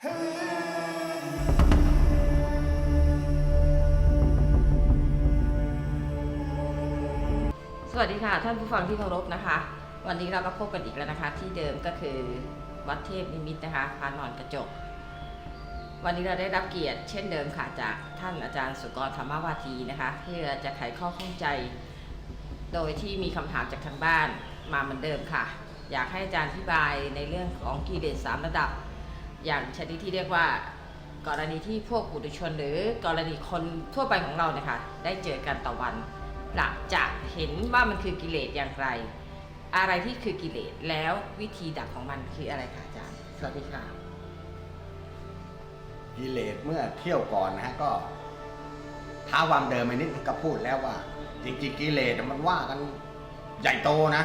สวัสดีค่ะ ท่านผู้ฟังที่เคารพนะคะ วันนี้เราก็พบกันอีกแล้วนะคะ ที่เดิมก็คือวัดเทพนิมิตนะคะพานอนกระจก วันนี้เราได้รับเกียรติเช่นเดิมค่ะจากท่านอาจารย์สุกรธรรมวาทีนะคะ เพื่อจะไขข้อข้องใจ โดยที่มีคำถามจากทางบ้านมาเหมือนเดิมค่ะ อยากให้อาจารย์อธิบายในเรื่องของกิเลสสามระดับ อย่างชนิดที่เรียกว่ากรณีที่พวกปุถุชนหรือกรณีคนทั่วไปของเราเนี่ยค่ะได้เจอกันต่อวันประจะเห็นว่ามันคือกิเลสอย่างไร อะไรที่คือกิเลสแล้ววิธีดับของมันคืออะไรคะอาจารย์สวัสดีค่ะกิเลสเมื่อเที่ยวก่อนนะฮะก็ท้าความเดิมไปนิดก็พูดแล้วว่า จริงๆกิเลสมันว่ากันใหญ่โตนะ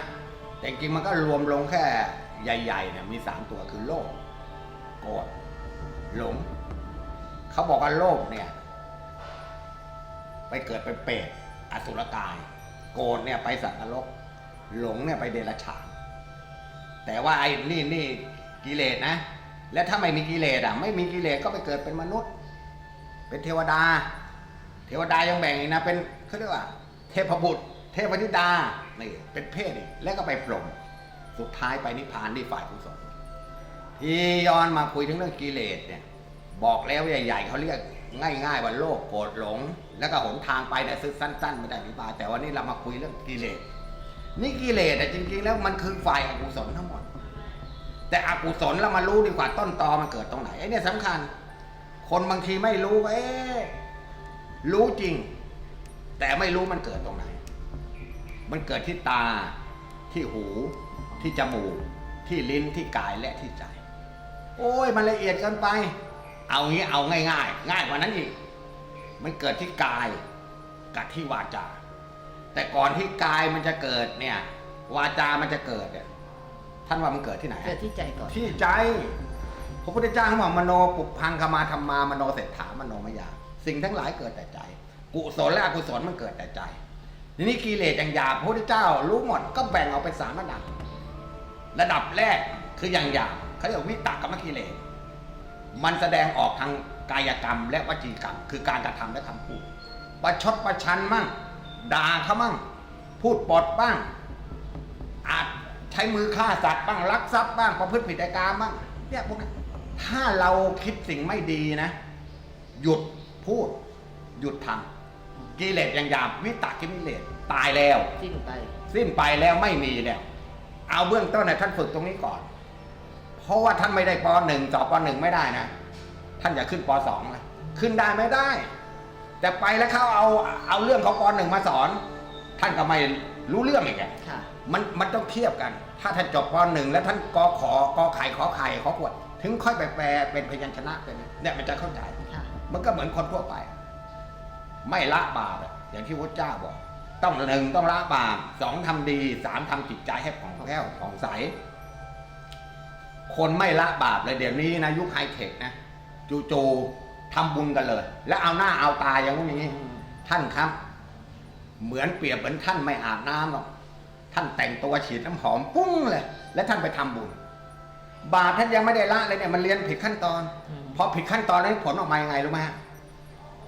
แต่จริงมันก็รวมลงแค่ใหญ่ๆเนี่ยมีสามตัวคือโลภ โกรธหลง เขาบอกว่าโลภเนี่ย ไปเกิดเป็นเปรตอสุรกาย โกรธเนี่ยไปสัตว์นรก หลงเนี่ยไปเดรัจฉาน แต่ว่าไอ้นี่นี่กิเลสนะ และถ้าไม่มีกิเลสอะ ไม่มีกิเลสก็ไปเกิดเป็นมนุษย์ เป็นเทวดา เทวดายังแบ่งอีกนะ เป็นเขาเรียกว่า เทพบุตร เทพธิดานี่เป็นเพศอีกแล้วก็ไปพรหมสุดท้ายไปนิพพานที่ฝ่ายกุศล ที่ย้อนมาคุยถึงเรื่องกิเลสเนี่ย บอกแล้วใหญ่ ๆเขาเรียกง่าย ๆ ว่าโลภโกรธหลง แล้วก็หนทางไปเนี่ซื้อสั้น ๆ ไม่ได้อธิบายแต่วันนี้เรามาคุยเรื่องกิเลสนี่กิเลสแต่จริง ๆ แล้วมันคือฝ่ายอกุศลทั้งหมด แต่อกุศลเรามารู้ดีกว่าต้นตอมันเกิดตรงไหนไอ้เนี่ยสำคัญ คนบางทีไม่รู้ว่าเอ๊ะรู้จริง แต่ไม่รู้มันเกิดตรงไหน มันเกิดที่ตาที่หู ที่จมูก ที่ลิ้นที่กายและที่ใจ โอ้ยมันละเอียดเกินไป เอางี้เอาง่ายง่ายๆง่ายกว่านั้นอีกมันเกิดที่กายกับที่วาจา แต่ก่อนที่กายมันจะเกิดเนี่ยวาจามันจะเกิดเนี่ยท่านว่ามันเกิดที่ไหน เกิดที่ใจก่อน ที่ใจพระพุทธเจ้าเขาบอกมโนปุพังคมาธรรมามโนเศรษฐามโนมยา สิ่งทั้งหลายเกิดแต่ใจ กุศลและอกุศลมันเกิดแต่ใจทีนี้กิเลสอย่างหยาบพระพุทธเจ้ารู้หมดก็แบ่งออกเป็นสามระดับ ระดับแรกคืออย่างหยาบ เขาเรียกว่าวิตกกรรมกิเลสมันแสดงออกทางกายกรรม และวจีกรรม คือการกระทำและคำพูดประชดประชันมั่งด่าเขามั่ง พูดปดบ้าง อาจใช้มือฆ่าสัตว์บ้างลักทรัพย์บ้างประพฤติผิดในกามบ้างเนี่ยพวกนี้ถ้าเราคิดสิ่งไม่ดีนะ หยุดพูด หยุดทำกิเลสอย่างหยาบวิตกกิเลสตายแล้ว สิ้นไป สิ้นไปแล้วไม่มีแล้วเอาเบื้องต้นนะท่านฝึกตรงนี้ก่อน เพราะว่าท่านไม่ได้ปหนึ่งสอบปหนึ่งไม่ได้นะ ท่านอย่าขึ้นปสองนะขึ้นได้ไม่ได้ แต่ไปแล้วเขาเอาเอาเรื่องของปหนึ่งมาสอน ท่านก็ไม่รู้เรื่องอีกอะค่ะ มันมันต้องเทียบกัน ถ้าท่านจบปหนึ่งแล้วท่านกอขอกอไข่ขอไข่ขอขวด ถึงค่อยไปแปลเป็นพยัญชนะเป็นเนี่ยมันจะเข้าใจ ค่ะ มันก็เหมือนคนทั่วไป ไม่ละบาปอะอย่างที่พระเจ้าบอก ต้องหนึ่งต้องละบาปสองทำดีสามทำจิตใจให้ผ่องแผ้วผ่องใส คนไม่ละบาปเลยเดี๋ยวนี้นะยุคไฮเทคนะจู่ๆทำบุญกันเลย แล้วเอาหน้าเอาตาอย่างนู้นอย่างนี้ ท่านครับ เหมือนเปรียบเหมือนท่านไม่อาบน้ำหรอกท่านแต่งตัวฉีดน้ำหอมปุ้งเลย แล้วท่านไปทำบุญ บาปท่านยังไม่ได้ละเลยเนี่ยมันเรียนผิดขั้นตอนพอผิดขั้นตอนนั้นผลออกมายังไงรู้ไหม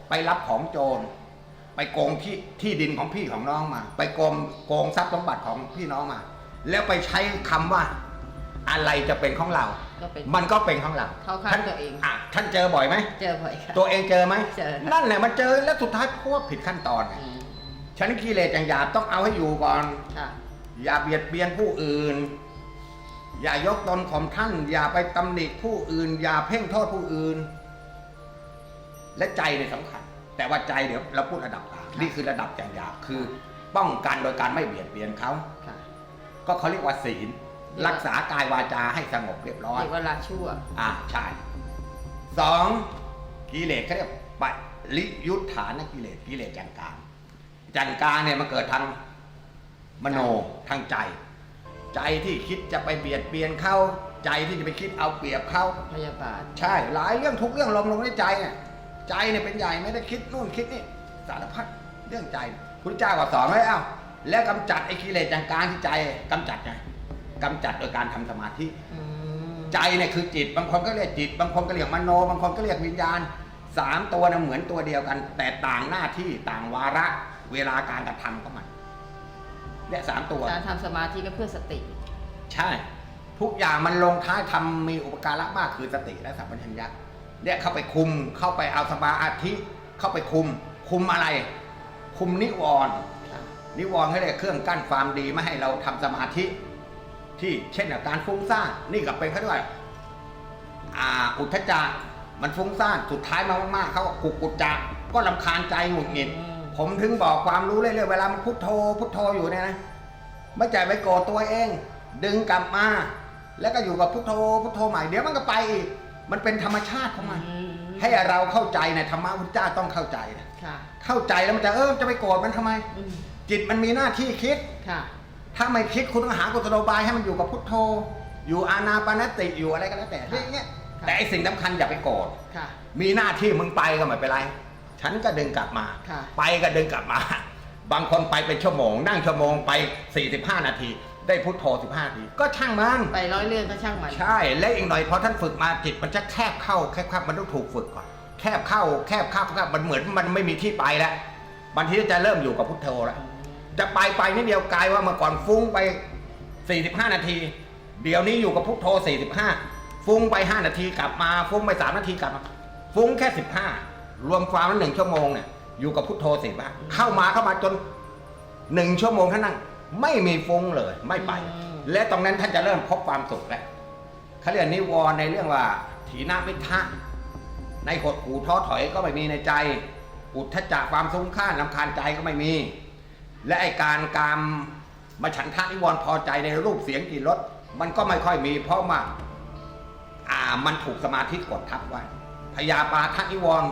ไปรับของโจร ไปโกงที่ที่ดินของพี่ของน้องมา ไปโกงโกงทรัพย์สมบัติของพี่น้องมา แล้วไปใช้คำว่า อะไรจะเป็นของเรา ก็เป็น มันก็เป็นของเราเข้าข้างท่นตัวเองอะท่านเจอบ่อยไหม เจอบ่อยค่ะ ตัวเองเจอไหม เจอค่ะ นั่นแหละมันเจอแล้วสุดท้ายเพราะว่าผิดขั้นตอนไงอืมฉะนันกิเลสอย่างหยาบต้องเอาให้อยู่ก่อน ค่ะ อย่าเบียดเบียนผู้อื่น อย่ายกตนข่มท่าน อย่าไปตำหนิผู้อื่น อย่าเพ่งโทษผู้อื่น และใจเนี่ยสำคัญ แต่ว่าใจเดี๋ยวเราพูดระดับกลางนี่คือระดับอย่างหยาบคือ ป้องกันโดยการไม่เบียดเบียนเขา ค่ะ ก็เขาเรียกว่าศีล รักษากายวาจาให้สงบเรียบร้อยเรียกว่าละชั่ว อ่าใช่สองกิเลสเขาเรียกปริยุทธานกิเลสกิเลสอย่างกลางจันกลางเนี่ยมันเกิดทางมโนทางใจ ใจที่คิดจะไปเบียดเบียนเขาใจที่จะไปคิดเอาเปรียบเขาพยาบาทใช่หลายเรื่องทุกเรื่องลงลงในใจเนี่ยใจเนี่ยเป็นใหญ่ไม่ได้คิดนู่นคิดนี่สารพัดเรื่องใจพุทธเจ้าก็สอนไว้เอ้าแล้วกำจัดไอ้กิเลสอย่างกลางที่ใจกำจัดไง กำจัดโดยการทำสมาธิอืมใใจเนี่ยคือจิต บางคนก็เรียกจิต บางคนก็เรียกมโน บางคนก็เรียกวิญญาณสามตัวนะเหมือนตัวเดียวกัน แต่ต่างหน้าที่ต่างวาระเวลาการกระทำของมันเนี่ยสามตัวการทำสมาธิก็เพื่อสติ ใช่ ทุกอย่างมันลงท้ายทำมีอุปการะมากคือสติและสัมปชัญญะเนี่ยเข้าไปคุมเข้าไปเอาสมาธิเข้าไปคุม คุมอะไร คุมนิวรณ์ค่ะนิวรณ์เขาเรียกเครื่องกั้นความดีไม่ให้เราทำสมาธิ ที่เช่นการฟุ้งซ่านนี่ก็เป็นเขาเรียกว่าอ่าอุทธจักมันฟุ้งซ่านสุดท้ายมามากๆเขาก็กุกกุจจะก็ลำคาญใจหงุดหงิดอืมผมถึงบอกความรู้เรื่อยๆเวลามันพุทโธพุทโธอยู่เนี่ยนะไม่ใจไปโกรธตัวเอง ดึงกลับมา แล้วก็อยู่กับพุทโธพุทโธใหม่เดี๋ยวมันก็ไปอีกมันเป็นธรรมชาติของมันอืมให้เราเข้าใจในธรรมะพุทธเจ้าต้องเข้าใจนะค่ะเข้าใจแล้วมันจะเออจะไปโกรธมันทำไมอืมจิตมันมีหน้าที่คิดค่ะ ถ้าไม่คิดคุณต้องหากุศโลบายให้มันอยู่กับพุทโธ อยู่อานาปานสติอยู่อะไรก็แล้วแต่ค่ะเรื่องเงี้ยค่ะแต่ไอสิ่งสำคัญอย่าไปโกรธค่ะ มีหน้าที่มึงไปก็ไม่เป็นไร ฉันก็ดึงกลับมา ค่ะ ไปก็ดึงกลับมา บางคนไปเป็นชั่วโมง นั่งชั่วโมงไป 45 นาที ได้พุทโธ 15 นาที ก็ช่างมันไปร้อยเรื่องก็ช่างมัน ใช่และอีกหน่อยพอท่านฝึกมาจิตมันจะแคบเข้าแคบเข้ามันต้องถูกฝึกก่อน แคบเข้าแคบเข้าแคบมันเหมือนมันไม่มีที่ไปแล้วบางทีจะเริ่มอยู่กับพุทโธแล้ว จะไปไปนิดเดียวกลายว่าเมื่อก่อนฟุ้งไป 45 นาที เดี๋ยวนี้อยู่กับพุทโธ 45 ฟุ้งไป 5 นาทีกลับมา ฟุ้งไป 3 นาทีกลับมา ฟุ้งแค่ 15 รวมความแล้วหนึ่งชั่วโมงเนี่ยอยู่กับพุทโธสิบ้าเข้ามาเข้ามาจนหนึ่งชั่วโมงท่านั่งไม่มีฟุ้งเลยไม่ไปอืมและตรงนั้นท่านจะเริ่มพบความสุขแล้วเขาเรียกนิวรณ์ในเรื่องว่า ถีนามิทะในหดหูท้อถอยก็ไม่มีในใจ อุทธจักความซุ้งข้านลำคาญใจก็ไม่มี และไอการกามมาฉันทะนิวรณ์พอใจในรูปเสียงกลิ่นรสมันก็ไม่ค่อยมี เพราะว่าอ่ามันถูกสมาธิกดทับไว้พยาปาทะนิวรณ์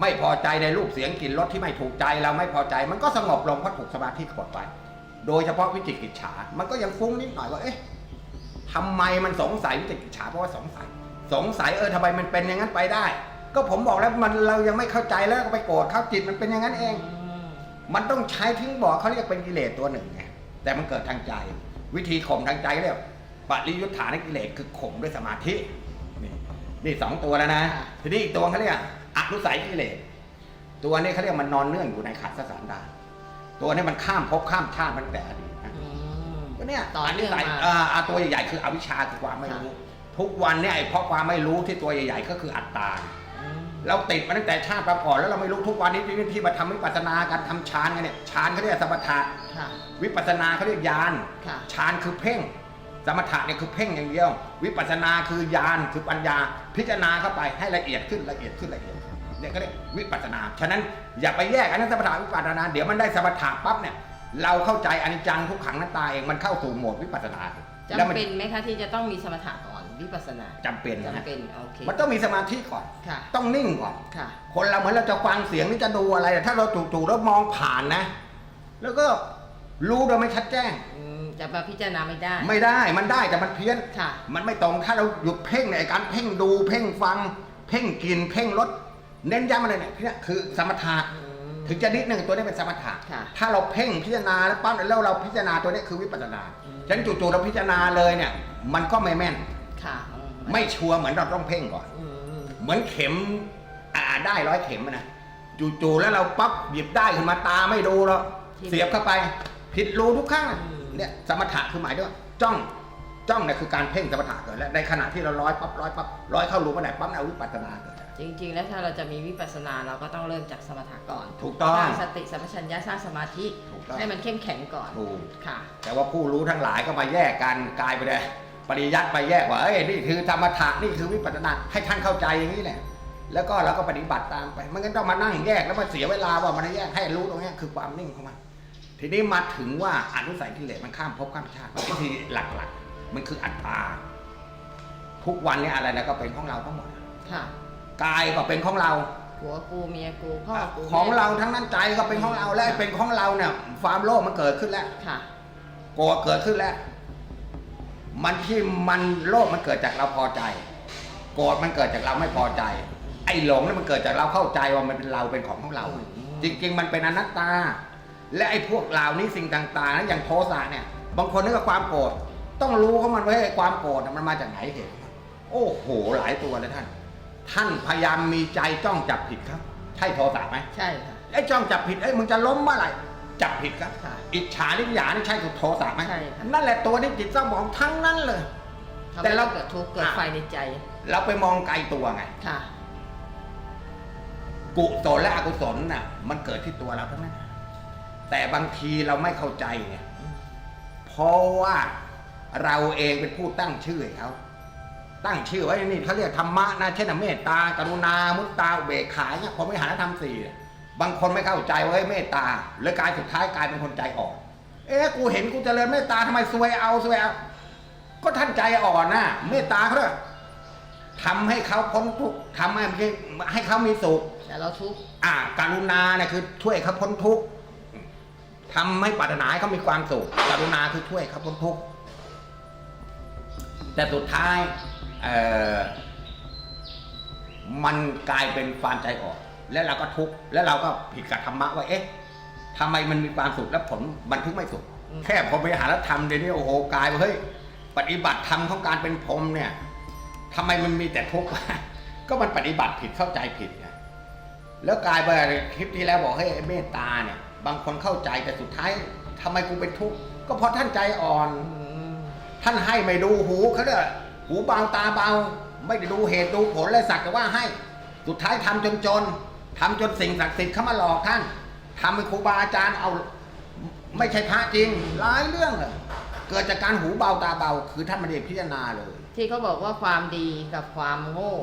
ไม่พอใจในรูปเสียงกลิ่นรสที่ไม่ถูกใจเราไม่พอใจ มันก็สงบลงเพราะถูกสมาธิกดไว้โดยเฉพาะวิจิกิจฉา มันก็ยังฟุ้งนิดหน่อยว่าเอ๊ะทำไมมันสงสัยวิจิกิจฉาเพราะว่าสงสัย สงสัยเออทำไมมันเป็นอย่างนั้นไปได้ ก็ผมบอกแล้วมันเรายังไม่เข้าใจแล้วก็ไปโกรธเขาจิตมันเป็นอย่างนั้นเอง มมันต้องใช้ทิ้งบอกเขาเรียกเป็นกิเลสตัวหนึ่งไงแต่มันเกิดทางใจ วิธีข่มทางใจเรียกปริยุทธานกิเลสคือข่มด้วยสมาธินี่นี่สองตัวแล้วนะค่ะทีนี้อีกตัวเขาเรียกอนุสัยกิเลสตัวนี้เขาเรียกมันนอนเนื่องอยู่ในขัดสสารดานตัวนี้มันข้ามภพข้ามชาติมันแต่อดีตนะอืมก็เนี่ยต่อเนื่องสัยมาอ่าอ่าตัวใหญ่ๆคืออวิชชาคือความไม่รู้ ทุกวันเนี่ยไอ้เพราะความไม่รู้ที่ตัวใหญ่ๆก็คืออัตตาอืม เราติดมาตั้งแต่ชาติปก่อนแล้วเราไม่รู้ทุกวันนี้ที่ที่มาทำวิปัสสนาการทำฌานกันเนี่ยฌานเขาเรียกสมถะค่ะ วิปัสสนาเขาเรียกญาณค่ะ ฌานคือเพ่ง สมถะเนี่ยคือเพ่งอย่างเดียว วิปัสสนาคือญาณคือปัญญา พิจารณาเข้าไปให้ละเอียดขึ้นละเอียดขึ้นละเอียดขึ้นเนี่ยก็เรียกวิปัสสนา ฉะนั้นอย่าไปแยกอันนั้นสมถะวิปัสสนา เดี๋ยวมันได้สมถะปั๊บเนี่ยเราเข้าใจอนิจจังทุกขังหน้าตาเองมันเข้าสู่โหมดวิปัสสนาแล้วจำมัน เป็นไหมคะที่จะต้องมีสมถะก่อน วิปัสสนาจำเป็นนะจำเป็นโอเคมันต้องมีสมาธิก่อน ค่ะ ต้องนิ่งก่อน ค่ะ คนเราเหมือนเราจะฟังเสียงหรือจะดูอะไรถ้าเราจู่ๆแล้วมองผ่านนะ แล้วก็รู้โดยไม่ชัดแจ้ง อืมจะมาพิจารณาไม่ได้ ไม่ได้มันได้แต่มันเพี้ยน ค่ะ มันไม่ตรงถ้าเราหยุดเพ่งในยการเพ่งดูเพ่งฟัง เพ่งกินเพ่งรสเน้นย้ำอะไรเนี่ยเนี่ยคือสมถะอืม ถึงจะนิดหนึ่งตัวนี้เป็นสมถะค่ะ ถ้าเราเพ่งพิจารณาแล้วปั๊บแล้วเราพิจารณาตัวนี้คือวิปัสสนาอืมฉะนั้นจู่ๆเราพิจารณาเลยเนี่ย มันก็ไม่แม่น ค่ะอืไม่ชัวร์เหมือนเราต้องเพ่งก่อน อืมเหมือนเข็มอ่าได้ร้อยเข็มอะนะจู่ๆแล้วเราปั๊บหยิบได้ขึ้นมาตาไม่ดูแล้วเสียบเข้าไป ผิดรูทุกครั้งอะเนี่ยสมถะคือหมายถึงว่าจ้องจ้องเนี่ยคือการเพ่งสมถะเกิดแล้วในขณะที่เราร้อยปั๊บร้อยปั๊บร้อยเข้ารูเมื่อไหร่ปั๊บเอาวิปัสสนาเกิดจริง ๆ แล้วถ้าเราจะมีวิปัสสนาเราก็ต้องเริ่มจากสมถะก่อนถูกต้องสร้างสติสัมปชัญญะสร้างสมาธิถูกต้อง ให้มันเข้มแข็งก่อนถูกค่ะ แต่ว่าผู้รู้ทั้งหลายก็มาแยกกันกลายไปเลย ปริยัติไปแยกว่าเอ้ยนี่คือธรรมถะนี่คือวิปัสสนาให้ท่านเข้าใจอย่างนี้แหละแล้วก็เราก็ปฏิบัติตามไป มันก็ต้องมานั่งแยกแล้วมาเสียเวลาว่ามันแยกให้รู้ตรงเนี้ยคือความนิ่งของมันทีนี้มาถึงว่าอนุสัยกิเลสมันข้ามภพข้ามชาติวิธีหลักๆ มันคืออัตตาทุกวันเนี้อะไรนะก็เป็นของเราทั้งหมดค่ะกายก็เป็นของเราผัวกูเมียกูพ่อกูของแม่เราทั้งนั้นใจก็เป็นของเราและไอ้เป็นของเราเนี่ยความโลภมันเกิดขึ้นแล้วค่ะโกรธเกิดขึ้นแล้ว มันที่มันโลภมันเกิดจากเราพอใจโกรธมันเกิดจากเราไม่พอใจ ไอ้หลงเนี่ยมันเกิดจากเราเข้าใจว่ามันเป็นเราเป็นของของเราอืมจริง ๆ มันเป็นอนัตตา และไอ้พวกเหล่านี้สิ่งต่างๆนะอย่างโทสะเนี่ย บางคนนึกว่าความโกรธต้องรู้เขามันว่าไอ้ความโกรธน่ะมันมาจากไหนเหตุโอ้โหหลายตัวเลยท่าน ท่านพยายามมีใจจ้องจับผิดครับ ใช่โทสะไหมใช่ค่ะไอ้จ้องจับผิดไอ้ยมึงจะล้มเมื่อไหร่ จับผิดครับค่ะอิจฉาลิษยานี่ใช่โทสะไหมใช่ค่ะ นั่นแหละตัวนี้จิตเศร้าหมองทั้งนั้นเลยทำแต่ให้เราเราเกิดทุกข์เกิดไฟในใจเราไปมองไกลตัวไง ค่ะ กุศลและอกุศลน่ะ มันเกิดที่ตัวเราทั้งนั้น แต่บางทีเราไม่เข้าใจไงเพราะว่าเราเองเป็นผู้ตั้งชื่อให้เขาตั้งชื่อไว้นี่เขาเรียกธรรมะนะเช่นเมตตากรุณามุตตาอุเบกขาเนี่ยผมไม่หาธรรมสี่เนี่ย บางคนไม่เข้าใจว่าเฮ้ยเมตตาเลยกลายสุดท้ายกลายเป็นคนใจอ่อน เอ๊ะกูเห็นกูเจริญเมตตาทำไมซวยเอาซวยเอา ก็ท่านใจอ่อนนะเมตตาเขาเนี่ยทำให้เขาพ้นทุกข์ทำให้ให้เขามีสุขแต่เราทุกข์อ่าการุณาเนี่ยคือช่วยเขาพ้นทุกข์ทำให้ปรารถนาให้เขามีความสุขการุณาคือช่วยเขาพ้นทุกข์แต่สุดท้ายเอ่อมันกลายเป็นความใจอ่อน แล้วเราก็ทุกข์แล้วเราก็ผิดกับธรรมะว่าเอ๊ะทำไมมันมีความสุขแล้วผลมันถึงไม่สุข แค่พอไปหาแล้วทำเดี๋ยวนี้โอ้โหกลายว่าเฮ้ยปฏิบัติธรรมของการเป็นพรหมเนี่ยทำไมมันมีแต่ทุกข์วะก็มันปฏิบัติผิดเข้าใจผิดไงแล้วกลายไปคลิปที่แล้วบอกให้ยไอ้เมตตาเนี่ย บางคนเข้าใจแต่สุดท้ายทำไมกูเป็นทุกข์ก็เพราะท่านใจอ่อนอืมท่านให้ไม่ดูหูเขาเรียกหูเบาตาเบา ไม่ได้ดูเหตุดูผลเลยสักแต่ว่าให้ สุดท้ายทำจนจน ทำจนสิ่งศักดิ์สิทธิ์เข้ามาหลอกท่านทำให้ครูบาอาจารย์เอาไม่ใช่พระจริงหลายเรื่องเลยเกิดจากการหูเบาตาเบา คือท่านไม่ได้พิจารณาเลย ที่เขาบอกว่าความดีกับความโง่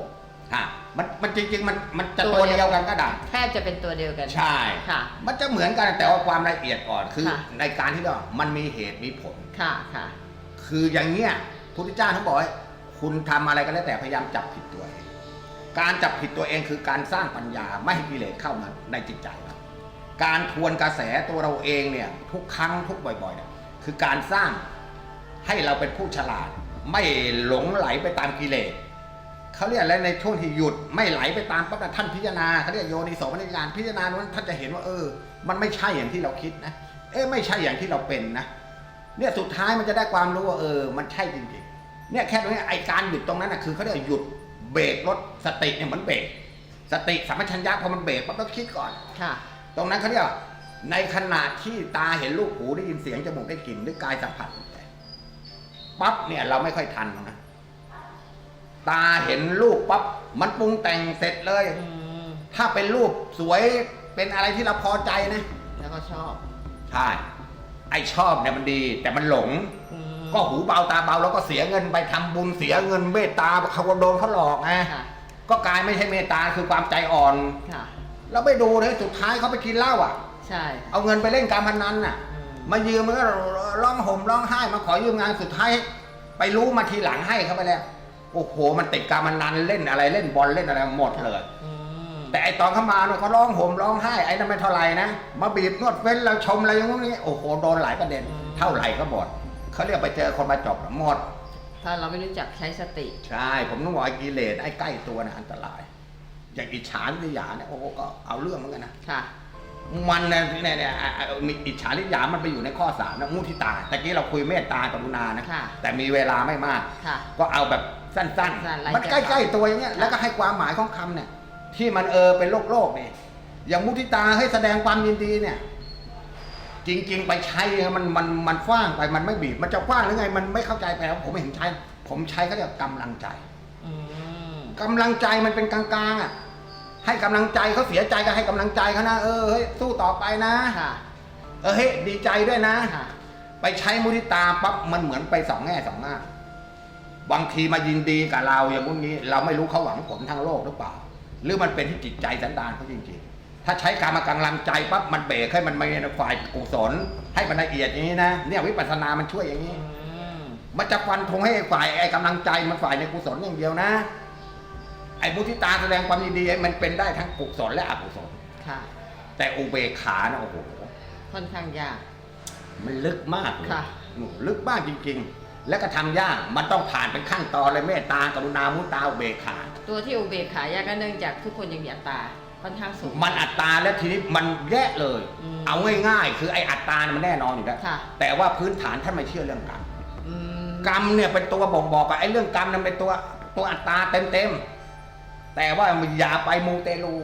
ฮะมันมันจริงๆมันมันจะตัตัววเดียวเดียวกันก็ได้แทบจะเป็นตัวเดียวกัน ใช่ค่ะ มันจะเหมือนกันแต่ว่าความละเอียดก่อนคือค่ะในการที่เรามันมีเหตุมีผลค่ะค่ะ คืออย่างเงี้ยพุทธเจ้าท่านบอกให้คุณทำอะไรก็แล้วแต่พยายามจับผิดตัวเอง การจับผิดตัวเองคือการสร้างปัญญาไม่ให้กิเลสเข้ามาในจิตใจเราการทวนกระแสตัวเราเองเนี่ยทุกครั้งทุกบ่อยๆเนี่ยคือการสร้างให้เราเป็นผู้ฉลาด ไม่หลงไหลไปตามกิเลสเขาเรียกอะไรในช่วงที่หยุดไม่ไหลไปตามปั๊บน่ท่านพิจารณาเขาเรียกโยนิโสมนสิการพิจารณานั้นท่านจะเห็นว่าเออ มันไม่ใช่อย่างที่เราคิดนะ เอ๊ะไม่ใช่อย่างที่เราเป็นนะเนี่ยสุดท้ายมันจะได้ความรู้ว่าเออ มันใช่จริงๆเนี่ยแค่ตรงนี้ไอการหยุดตรงนั้นนะคือเขาเรียกหยุด เบรกรถสติเนี่ยเหมือนเบรกสติสัมปชัญญะพอมันเบรกปั๊บต้องคิดก่อน ค่ะ ตรงนั้นเขาเรียกว่าในขณะที่ตาเห็นรูปหูได้ยินเสียงจมูกได้กลิ่นหรือกายสัมผัสปั๊บเนี่ยเราไม่ค่อยทันนะตาเห็นรูปปั๊บมันปรุงแต่งเสร็จเลย อืม ถ้าเป็นรูปสวยเป็นอะไรที่เราพอใจนะ แล้วก็ชอบ ใช่ ไอชอบเนี่ยมันดี แต่มันหลง อืม ก็หูเบาตาเบาแล้วก็เสียเงินไปทำบุญเสียเงินเมตตาเขาก็โดนเขาหลอกไงค่ะก็กลายไม่ใช่เมตตาคือความใจอ่อนค่ะเราไปดูเลยสุดท้ายเขาไปกินเหล้าอะ ใช่ เอาเงินไปเล่นการพนันน่ะอืมมายืมมันก็ร้องห่มร้องไห้มาขอยืมงานสุดท้าย ไปรู้มาทีหลังให้เขาไปแล้วโอ้โหมันติดการพนันเล่นอะไรเล่นบอลเล่นอะไรหมดเลยอืมแต่ไอตอนเขามาเนี่ยเขาร้องห่มร้องไห้ไอ้นั่นไม่เท่าไหร่นะมาบีบนวดเฟ้นเราชมอะไรอย่างนี้โอ้โหโดนหลายประเด็น เท่าไหร่ก็หมด เขาเรียกไปเจอคนมาจบหมด ถ้าเราไม่รู้จักใช้สติ ใช่ ผมต้องบอกไอ้กิเลสไอ้ใกล้ตัวนะอันตราย อย่างอิจฉาริษยาเนี่ยโอ้โหก็เอาเรื่องเหมือนกันนะค่ะ มันเนี่ยเนี่ยเนี่ยอะอะมีอิจฉาริษยามันไปอยู่ในข้อสามนะมุทิตาตะกี้เราคุยเมตตากรุณานะ ค่ะ แต่มีเวลาไม่มาก ค่ะ ก็เอาแบบสั้นสั้นไล่ๆมันใกแก้ล้ไขๆตัวอย่างเงี้ยค่ะแล้วก็ให้ความหมายของคำเนี่ย ที่มันเออเป็นโลกโลกๆเนี่ยอย่างมุทิตาให้แสดงความยินดีเนี่ย จริง ๆ ไปใช้มันมันมันฟ้างไปมันไม่บีบ มันจะฟ้างหรือไง มันไม่เข้าใจไปแล้วผมไม่เห็นใช้ ผมใช้เขาเรียกกำลังใจอืมกำลังใจมันเป็นกลางๆอะให้กำลังใจเขาเสียใจก็ให้กำลังใจเขานะเออเฮ้ยสู้ต่อไปนะค่ะ เออเฮ้ยดีใจด้วยนะ ค่ะ ไปใช้มุทิตาปั๊บมันเหมือนไปสองแง่สองง่าบางทีมายินดีกับเราอย่างพวกนี้ เราไม่รู้เขาหวังผลทางโลกหรือเปล่า หรือมันเป็นที่จิตใจสันดานเขาจริงๆ ถ้าใช้การมากำลังใจปั๊บมันเบรกให้มันมาในฝ่ายกุศลให้มันละเอียดอย่างนี้นะเนี่ยวิปัสสนามันช่วยอย่างนี้อืมมันจะฟันธงให้ฝ่ายไอ้กำลังใจมันฝ่ายในกุศลอย่างเดียวนะ ไอ้มุทิตาแสดงความยินดีมันเป็นได้ทั้งกุศลและอกุศลค่ะ แต่อุเบกขานะโอ้โหค่อนข้างยาก มันลึกมากเลยค่ะ โอ้โหลึกมากจริง ๆ แล้วก็ทำยากมันต้องผ่านเป็นขั้นตอนเลยเมตตากรุณามุตาอุเบกขา ตัวที่อุเบกขายากก็เนื่องจากทุกคนยังมีอัตตรา ค่อนข้างสูง มันอัตตาแล้วทีนี้มันแยกเลย อืมเอาง่ายๆ คือไอ้อัตตาเนี่ยมันแน่นอนอยู่แล้วค่ะ แต่ว่าพื้นฐานท่านไม่เชื่อเรื่องกรรมอืมกรรมเนี่ยเป็นตัวบ่งบอกกับไอ้เรื่องกรรมนั้นเป็นตัวตัวอัตตาเต็มๆแต่ว่าอย่าไปมูเตลู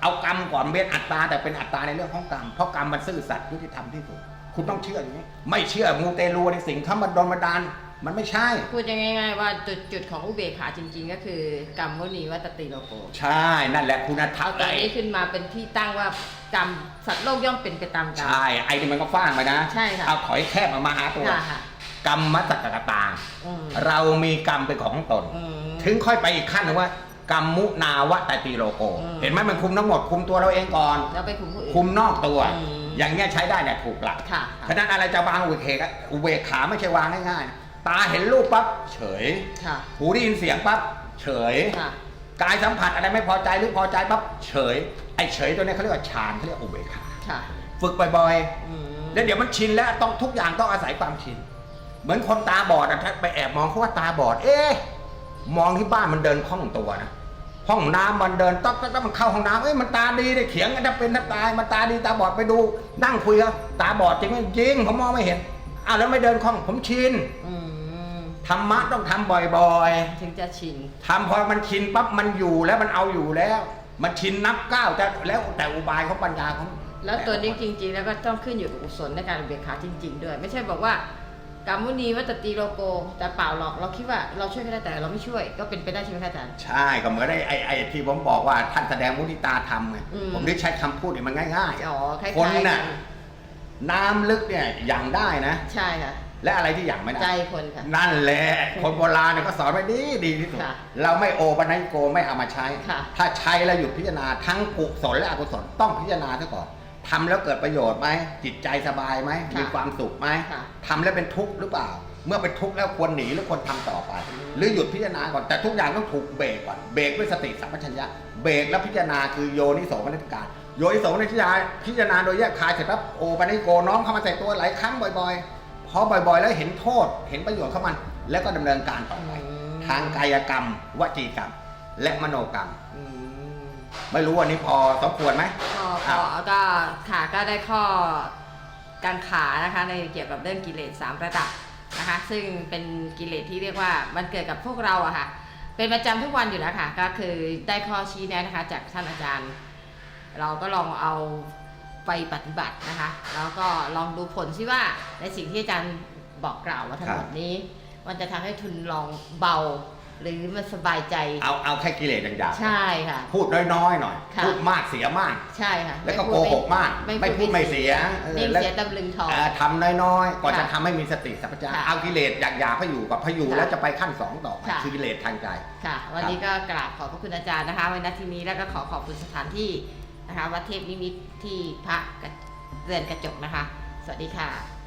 เอากรรมก่อนเป็นอัตตาแต่เป็นอัตตาในเรื่องของกรรมเพราะกรรมมันซื่อสัตย์ยุติธรรมที่สุดคุณต้องเชื่ออย่างนี้ ไม่เชื่อมูเตลูในสิ่งที่มันโดนบันดาล มันไม่ใช่ พูดยังง่ายๆว่าจุดจุดของอุเบกขาจริง ๆ ก็คือกรรมวนีวัตติโลโกใช่นั่นแหละคุณธรรเอามตัวนี้ขึ้นมาเป็นที่ตั้งว่ากรรมสัตว์โลกย่อมเป็นไปตามกรรม ใช่ไอ้นี่มันก็ฟ้างไปนะใช่ค่ะ เอาถอยแคบออกมาหาตัว ค่ะค่ะกรรมมัตตกตาอืมเรามีกรรมเป็นของตน อืม ถึงค่อยไปอีกขั้นหนึงว่ากรรมมุนาวะตติโลโก อืม เห็นไหมมันคุมทั้งหมดคุมตัวเราเองก่อน แล้วไปคุมผู้อื่น คุมนอกตัว อืม อย่างเงี้ยใช้ได้เนี่ยถูกหลักค่ะฉะนั้นอะไรจะวางอุเบกขาอุเบกขาไม่ใช่วางง่ายๆ ตาเห็นรูปปั๊บเฉย ค่ะ หูได้ยินเสียงปั๊บเฉย ค่ะ กายสัมผัสอะไรไม่พอใจหรือพอใจปั๊บเฉย ไอ้เฉยตัวเนี้ยเขาเรียกว่าฌานเขาเรียกอุเบกขาค่ะฝึกบ่อยอืมๆแล้วเดี๋ยวมันชินแล้วต้องทุกอย่างต้องอาศัยความชิน เหมือนคนตาบอดอะถ้าไปแอบมองเขาว่าตาบอด เอ๊ะมองที่บ้านมันเดินคล่องตัวนะห้องน้ำมันเดินต๊อกต๊อกต๊อกมันเข้าห้องน้ำเอ้ยมันตาดีได้เถียงกันจะเป็นนักตายมันตาดีตาบอดไปดู นั่งคุยกันตาบอดจริงไหมจริงผมมองไม่เห็นอ้าวแล้วไม่เดินคล่องผมชิน อืม ธรรมะต้องทำบ่อยๆ ถึงจะชินทำพอมันชินปั๊บมันอยู่แล้วมันเอาอยู่แล้ว มันชินนับก้าวจะแล้วแต่อุบายของปัญญาของแล้วตัวนี้จริง ๆ แล้วก็ต้องขึ้นอยู่กับกุศลในการอุเบกขาจริง ๆ ด้วย ไม่ใช่บอกว่ากรรมมุนีวัตติโลโก แต่เปล่าหรอกเราคิดว่าเราช่วยก็ได้แต่เราไม่ช่วยก็เป็นไปได้ใช่ไหมคะอาจารย์ใช่ก็เหมือนไอ้ไอ้ไอ้ที่ผมบอกว่าท่านแสดงมุทิตาธรรมไงอืมผมได้ใช้คำพูดเนี่ยมันง่ายอ๋อคล้ายๆคนๆกัน่ะน้ำลึกเนี่ยอย่างได้นะ ใช่ค่ะ และอะไรที่อย่างไม่ได้ใจคนค่ะ นั่นแหละ คนโบราณเนี่ยก็สอนไว้ดีดีที่สุด ค่ะเราไม่โอปัญญโกไม่เอามาใช้ ค่ะ ถ้าใช้แล้วหยุดพิจารณาทั้งกุศลและอกุศลต้องพิจารณาซะก่อนทำแล้วเกิดประโยชน์ไหมจิตใจสบายไหมค่ะมีความสุขไหมค่ะทำแล้วเป็นทุกข์หรือเปล่า เมื่อเป็นทุกข์แล้วควรหนีหรือควรทำต่อไป หรือหยุดพิจารณาก่อนแต่ทุกอย่างต้องถูกเบรกก่อนเบรกด้วยสติสัมปชัญญะเบรกแล้วพิจารณาคือโยนิโสมนสิการ โยนิโสมนสิการพิจารณาโดยแยกคายเสร็จแล้วโอปัญญิโกน้อมเข้ามาใส่ตัวหลายครั้งบ่อย ๆ พอบ่อยๆ แล้วเห็นโทษ เห็นประโยชน์เข้ามัน แล้วก็ดำเนินการต่อไปอืม ทางกายกรรม วจีกรรม และมโนกรรม อืมไม่รู้วันนี้พอสมควรไหม ก็ครับก็ก็ค่ะก็ได้ข้อการขานะคะในเกี่ยวกับเรื่องกิเลสสามระดับนะคะ ซึ่งเป็นกิเลสที่เรียกว่ามันเกิดกับพวกเราอะค่ะ เป็นประจำทุกวันอยู่แล้วค่ะ ก็คือได้ข้อชี้แนะนะคะ จากท่านอาจารย์ เราก็ลองเอา ไปปฏิบัตินะคะ แล้วก็ลองดูผลซิว่าในสิ่งที่อาจารย์บอกกล่าวมาทั้งหมดนี้ มันจะทำให้ทุนลองเบา หรือมันสบายใจ เอาเอาแค่กิเลสอย่างใช่ค่ะๆพูดน้อยๆหน่อยค่ะพูดมากเสียมาก ใช่ค่ะ แล้วก็ไม่โกพูดหกมากไม่ไม่พูดไม่เสียเออนิ่งแล้วเสียตำลึงทองเอ่อทำน้อยๆก็จะค่ะทำให้มีสติสัมปชัญญะค่ะเอากิเลสอยากอยากพอยู่กับพอยู่ค่ะแล้วจะไปขั้นสองต่อไปค่ะคือกิเลสทางใจ ค่ะ วันนี้ก็กราบขอบพระคุณอาจารย์นะคะไว้ณที่นี้แล้วก็ขอขอบคุณสถานที่ นะคะวัดเทพนิมิตที่พระเรือนกระจกนะคะ สวัสดีค่ะ